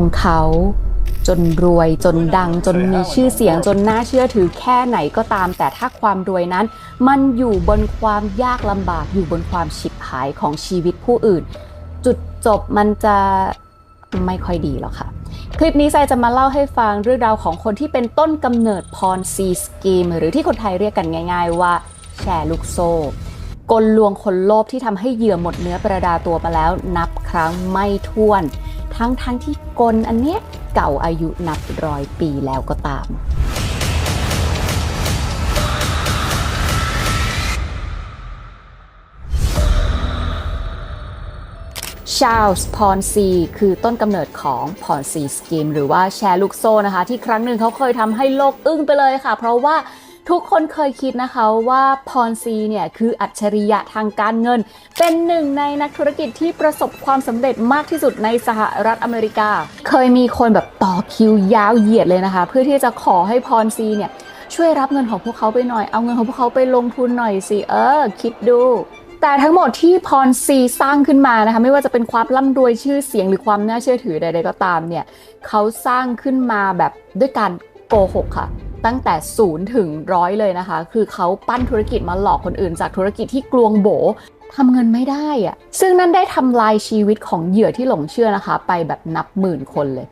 งเขา จนรวยจนดังจนมีชื่อเสียงจนน่าเชื่อถือแค่ไหนก็ตาม แต่ถ้าความรวยนั้น มันอยู่บนความยากลำบากอยู่บนความฉิบหายของชีวิตผู้อื่น จุดจบมันจะไม่ค่อยดีหรอกค่ะ คลิปนี้ไซจะมาเล่าให้ฟังเรื่องราวของคนที่เป็นต้นกำเนิดพรซีสกีมหรือที่คนไทยเรียกกันง่าย ๆ ว่า แชร์ลูกโซ่กลลวงคนโลภที่ทำให้เหยื่อหมดเนื้อประดาตัวมาแล้วนับครั้งไม่ถ้วน ทั้งทั้งที่กลอันเนี้ยเก่าอายุนับร้อยปีแล้วก็ตาม ชาลส์พรซีคือต้นกำเนิดของพรซีสกีมหรือว่าแชร์ลูกโซ่นะคะ ที่ครั้งหนึ่งเขาเคยทำให้โลกอึ้งไปเลยค่ะ เพราะว่า ทุกคนเคยคิดนะคะว่าพรซีเนี่ยคืออัจฉริยะทางการเงิน เป็นหนึ่งในนักธุรกิจที่ประสบความสำเร็จมากที่สุดในสหรัฐอเมริกา เคยมีคนแบบต่อคิวยาวเหยียดเลยนะคะ เพื่อที่จะขอให้พรซีเนี่ยช่วยรับเงินของพวกเขาไปหน่อย เอาเงินของพวกเขาไปลงทุนหน่อยสิ เออ คิดดู แต่ทั้งหมดที่พรซีสร้างขึ้นมานะคะ ไม่ว่าจะเป็นความร่ำรวยชื่อเสียงหรือความน่าเชื่อถือใดๆก็ตามเนี่ย เขาสร้างขึ้นมาแบบด้วยการโกหกค่ะ ตั้งแต่ศูนย์ถึงร้อยเลยนะคะ คือเขาปั้นธุรกิจมาหลอกคนอื่น จากธุรกิจที่กลวงโบทำเงินไม่ได้อะซึ่งนั่นได้ทำลายชีวิตของเหยื่อที่หลงเชื่อนะคะ ไปแบบนับหมื่นคนเลย